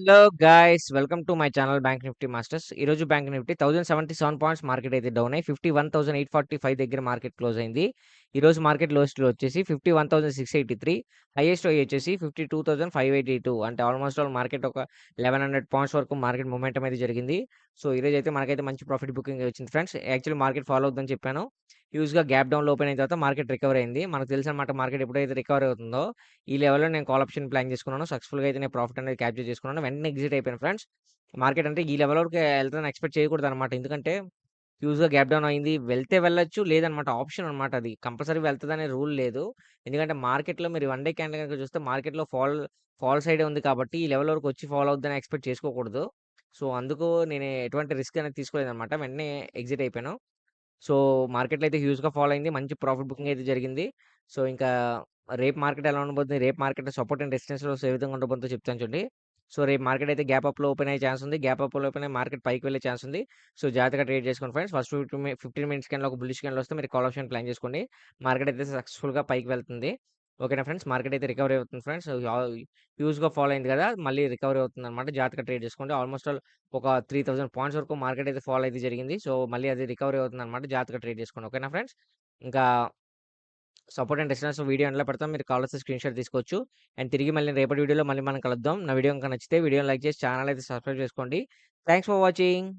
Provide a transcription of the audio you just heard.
Hello guys welcome to my channel Bank Nifty masters. ఈ రోజు Bank Nifty thousand seventy seven points market అయితే down అయ్యి fifty one thousand eight forty five దగ్గర market close అయింది. ఈరోజు market లోస్ట్లో వచ్చేసి fifty one thousand six eighty three highest వచ్చేసి fifty two thousand five eighty two అంటే ఆల్మోస్ట్ ఆల్ మార్కెట్ ఒక లెవెన్ హండ్రెడ్ పాయింట్స్ వరకు మార్కెట్ మూమెంటం అయితే జరిగింది సో ఈ అయితే మనకైతే మంచి ప్రాఫిట్ బుకింగ్ వచ్చింది ఫ్రెండ్స్ యాక్చువల్లీ మార్కెట్ ఫాలో అవుతుందని చెప్పాను యూజ్గా గ్యాప్ డౌన్ ఓపెన్ అయిన తర్వాత మార్కెట్ రికవర్ అయింది మనకు తెలిసిన అనమాట మార్కెట్ ఎప్పుడైతే రికవర్ అవుతుందో ఈ లెవెల్‌లో నేను కాల్ ఆప్షన్ ప్లాన్ చేసుకున్నాను. సక్సెస్‌ఫుల్‌గా అయితే నేను ప్రాఫిట్ అనేది క్యాప్చర్ చేసుకున్నాను. వెంటనే ఎగ్జిట్ అయిపోయాను ఫ్రెండ్స్. మార్కెట్ అంటే ఈ లెవెల్ వరకు వెళ్తాను ఎక్స్‌పెక్ట్ చేయకూడదు అనమాట ఎందుకంటే హ్యూజ్‌గా గ్యాప్ డౌన్ అయింది. వెళ్తే వెళ్ళొచ్చు. లేదనమాట ఆప్షన్ అనమాట అది. కంపల్సరీ వెళ్తుందనే రూల్ లేదు. ఎందుకంటే మార్కెట్‌లో మీరు వన్ డే క్యాండిల్ కనుక చూస్తే మార్కెట్‌లో ఫాల్ ఫాల్ సైడే ఉంది కాబట్టి ఈ లెవెల్ వరకు వచ్చి ఫాలో అవుద్దని ఎక్స్‌పెక్ట్ చేసుకోకూడదు. సో, అందుకు నేను ఎటువంటి రిస్క్ అనేది తీసుకోలేదనమాట. వెంటనే ఎగ్జిట్ అయిపోయాను. సో, మార్కెట్‌లో అయితే హ్యూజ్‌గా ఫాలో అయింది. మంచి ప్రాఫిట్ బుకింగ్ అయితే జరిగింది. సో, ఇంకా రేపు మార్కెట్ ఎలా ఉండబోతుంది? రేపు మార్కెట్‌లో సపోర్ట్ అండ్ రెసిస్టెన్స్ ఏ విధంగా ఉండబోతుందో చెప్తాను చూడండి. సో, రేపు మార్కెట్ అయితే గ్యాప్ అప్‌లో ఓపెన్ అయ్యే ఛాన్స్ ఉంది. గ్యాప్ అప్‌లో ఓపెన్ అయ్యి మార్కెట్ పైకి వెళ్ళే ఛాన్స్ ఉంది. సో, జాగ్రత్తగా ట్రేడ్ చేసుకోండి friends. First fifty fifteen minutes candle ఒక బుల్లిష్ క్యాండిల్ వస్తే మీరు కాల్ ఆప్షన్ ప్లాన్ చేసుకోండి. మార్కెట్ అయితే సక్సెస్‌ఫుల్‌గా పైకి వెళ్తుంది. ఓకేనా ఫ్రెండ్స్. మార్కెట్ అయితే రికవరీ అవుతుంది ఫ్రెండ్స్. యూజ్గా ఫాలో అయింది కదా! మళ్ళీ రికవరీ అవుతుందనమాట. జాగ్రత్తగా ట్రేడ్ చేసుకోండి. ఆల్మోస్ట్ ఆల్ ఒక 3000 పాయింట్స్ వరకు మార్కెట్ అయితే ఫాలో అయితే జరిగింది. సో, మళ్ళీ అది రికవరీ అవుతుందనమాట. జాగ్రత్తగా ట్రేడ్ చేసుకోండి. ఓకేనా ఫ్రెండ్స్. ఇంకా సపోర్ట్ అండ్ రెసిస్టెన్స్ వీడియో ఎండ్‌లో పెడతాం. మీరు కావాల్సిన స్క్రీన్‌షాట్ తీసుకోవచ్చు. అండ్ తిరిగి మళ్ళీ రేపటి వీడియోలో మళ్ళీ మనం కలుద్దాం. నా వీడియో కనుక నచ్చితే వీడియోని లైక్ చేసి ఛానల్ అయితే సబ్స్క్రైబ్ చేసుకోండి. Thanks for watching.